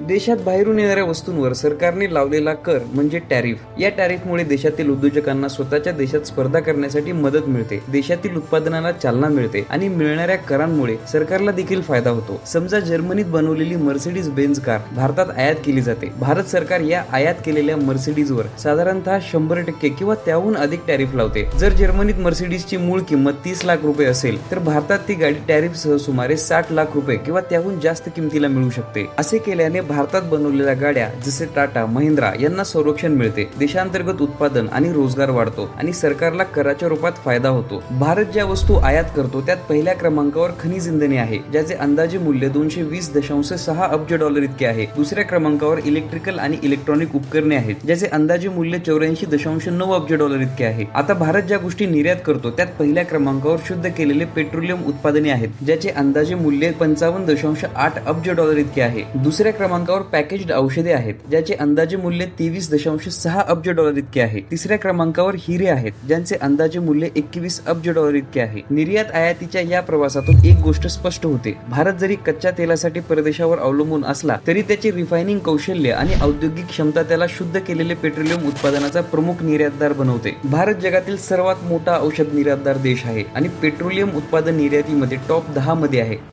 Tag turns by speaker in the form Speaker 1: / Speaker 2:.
Speaker 1: देशात बाहेरून येणाऱ्या वस्तूंवर सरकारने लावलेला कर म्हणजे टॅरिफ. या टॅरिफमुळे देशातील उद्योजकांना स्वतःच्या देशात स्पर्धा करण्यासाठी मदत मिळते देशातील उत्पादनाला चालना मिळते आणि मिळणाऱ्या करांमुळे सरकारला देखील फायदा होतो. समजा जर्मनीत बनवलेली मर्सिडीज बेन्झ कार भारतात आयात केली जाते. भारत सरकार या आयात केलेल्या मर्सिडीजवर साधारणतः शंभर टक्के किंवा त्याहून अधिक टॅरिफ लावते. जर जर्मनीत मर्सिडीजची मूळ किंमत तीस लाख रुपये असेल तर भारतात ती गाडी टॅरिफ सह सुमारे साठ लाख रुपये किंवा त्याहून जास्त किमतीला मिळू शकते. असे केल्याने भारतात बनवलेल्या गाड्या जसे टाटा महिंद्रा यांना संरक्षण मिळते. देशांतर्गत उत्पादन आणि रोजगार वाढतो आणि सरकारला कराच्या रूपात फायदा होतो. भारत ज्या वस्तू आयात करतो त्यात पहिल्या क्रमांकावर खनिज इंधने आहे ज्याचे अंदाजे मूल्य दोनशे वीस दशांश सहा अब्ज डॉलर इतके आहे. दुसऱ्या क्रमांकावर इलेक्ट्रिकल आणि इलेक्ट्रॉनिक उपकरणे आहेत ज्याचे अंदाजे मूल्य चौऱ्याऐंशी दशांश नऊ अब्ज डॉलर इतके आहे. आता भारत ज्या गोष्टी निर्यात करतो त्यात पहिल्या क्रमांकावर शुद्ध केलेले पेट्रोलियम उत्पादने आहेत ज्याचे अंदाजे मूल्य पंचावन्न दशांश आठ अब्ज डॉलर इतके आहे. दुसऱ्या क्रमांकावर पॅकेज्ड औषधे आहेत ज्याचे अंदाजे मूल्य तेवीस दशांश सहा अब्ज डॉलर इतके आहे. तिसऱ्या क्रमांकावर हिरे आहेत ज्यांचे अंदाजे मूल्य एकवीस अब्ज डॉलर इतके आहे. निर्यात आयातीच्या या प्रवासातून एक गोष्ट स्पष्ट होते. भारत जरी कच्च्या तेलासाठी परदेशावर अवलंबून असला तरी त्याचे रिफायनिंग कौशल्य आणि औद्योगिक क्षमता त्याला शुद्ध केलेले पेट्रोलियम उत्पादनाचा प्रमुख निर्यातदार बनवते. भारत जगातील सर्वात मोठा औषध निर्यातदार देश आहे आणि पेट्रोलियम उत्पादन निर्यातीमध्ये टॉप दहा मध्ये आहे.